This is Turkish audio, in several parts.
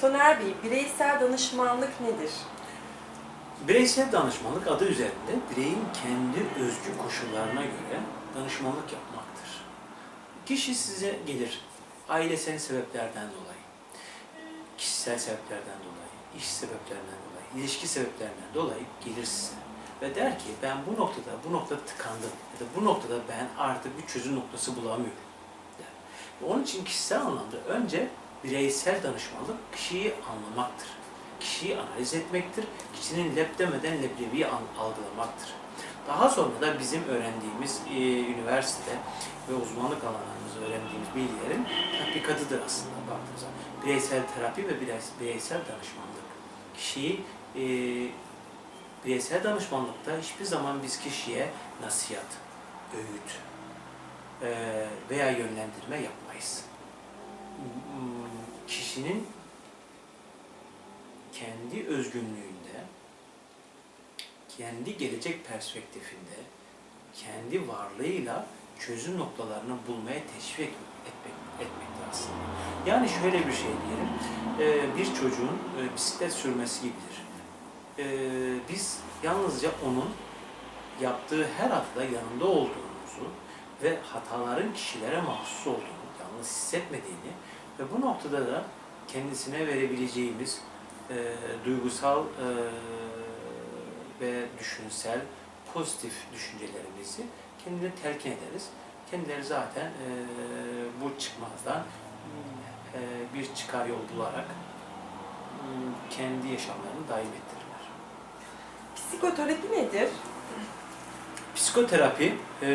Soner Bey, bireysel danışmanlık nedir? Bireysel danışmanlık adı üzerinde bireyin kendi özgü koşullarına göre danışmanlık yapmaktır. Kişi size gelir ailesel sebeplerden dolayı, kişisel sebeplerden dolayı, iş sebeplerinden dolayı, ilişki sebeplerinden dolayı gelir size ve der ki ben bu noktada, bu noktada tıkandım ya da bu noktada ben artık bir çözüm noktası bulamıyorum der. Onun için kişisel anlamda önce bireysel danışmanlık kişiyi anlamaktır. Kişiyi analiz etmektir. Kişinin lep demeden leblebiyi algılamaktır. Daha sonra da bizim öğrendiğimiz e, üniversitede ve uzmanlık alanlarımızda öğrendiğimiz bilgilerin tatbikatıdır aslında baktığımızda. Bireysel terapi ve bireys- bireysel danışmanlık. Kişiyi e, bireysel danışmanlıkta hiçbir zaman biz kişiye nasihat, öğüt e, veya yönlendirme yapmayız. Kişinin kendi özgünlüğünde, kendi gelecek perspektifinde, kendi varlığıyla çözüm noktalarını bulmaya teşvik etmek, etmektir aslında. Yani şöyle bir şey diyelim, e, bir çocuğun e, bisiklet sürmesi gibidir. E, Biz yalnızca onun yaptığı her hatada yanında olduğumuzu ve hataların kişilere mahsus olduğunu, yalnız hissetmediğini ve bu noktada da kendisine verebileceğimiz e, duygusal e, ve düşünsel pozitif düşüncelerimizi kendine telkin ederiz. Kendileri zaten e, bu çıkmazdan e, bir çıkar yol bularak e, kendi yaşamlarını daim ettirirler. Psikoterapi nedir? Psikoterapi e,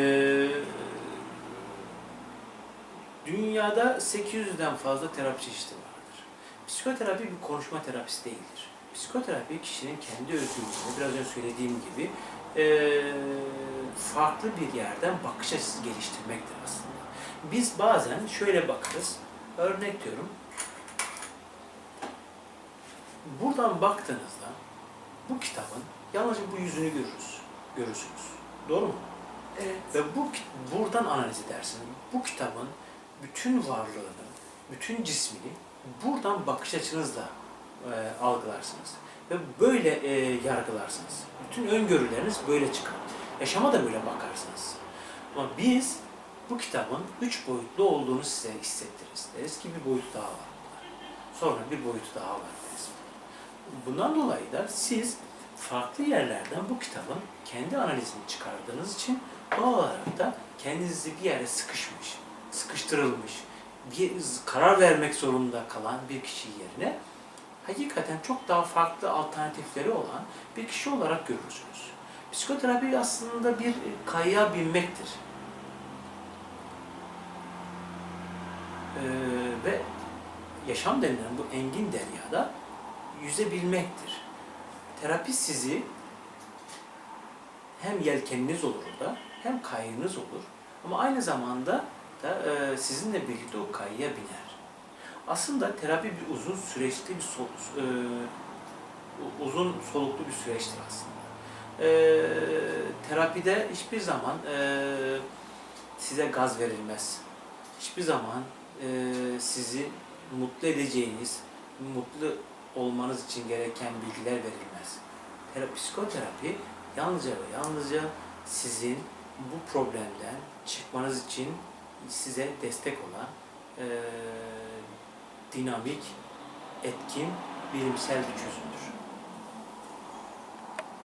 dünyada 800'den fazla terapi çeşidi vardır. Psikoterapi bir konuşma terapisi değildir. Psikoterapi kişinin kendi özgürlüğünü, biraz önce söylediğim gibi e, farklı bir yerden bakış açısı geliştirmektir aslında. Biz bazen şöyle bakarız, örnek diyorum, buradan baktığınızda bu kitabın yalnızca bu yüzünü görürüz, görürsünüz. Doğru mu? Evet. Ve bu buradan analiz edersiniz. Bu kitabın bütün varlığını, bütün cismini buradan bakış açınızla e, algılarsınız. Ve böyle e, yargılarsınız. Bütün öngörüleriniz böyle çıkar. Yaşama da böyle bakarsınız. Ama biz bu kitabın üç boyutlu olduğunu size hissettiririz. Deriz ki bir boyut daha var. Sonra bir boyutu daha var deriz. Bundan dolayı da siz farklı yerlerden bu kitabın kendi analizini çıkardığınız için doğal olarak da kendinizi bir yere sıkışmış, sıkıştırılmış, bir karar vermek zorunda kalan bir kişi yerine hakikaten çok daha farklı alternatifleri olan bir kişi olarak görürsünüz. Psikoterapi aslında bir kayaya binmektir. Ee, ve yaşam denilen bu engin deryada yüzebilmektir. Terapi sizi hem yelkeniniz olur orada, hem kayığınız olur. Ama aynı zamanda da e, sizinle birlikte o kayıya biner. Aslında terapi bir uzun süreçli bir sol- e, uzun soluklu bir süreçtir aslında. E, terapide hiçbir zaman e, size gaz verilmez. Hiçbir zaman e, sizi mutlu edeceğiniz, mutlu olmanız için gereken bilgiler verilmez. Terapi, psikoterapi yalnızca ve yalnızca sizin bu problemden çıkmanız için size destek olan e, dinamik, etkin, bilimsel bir çözümdür.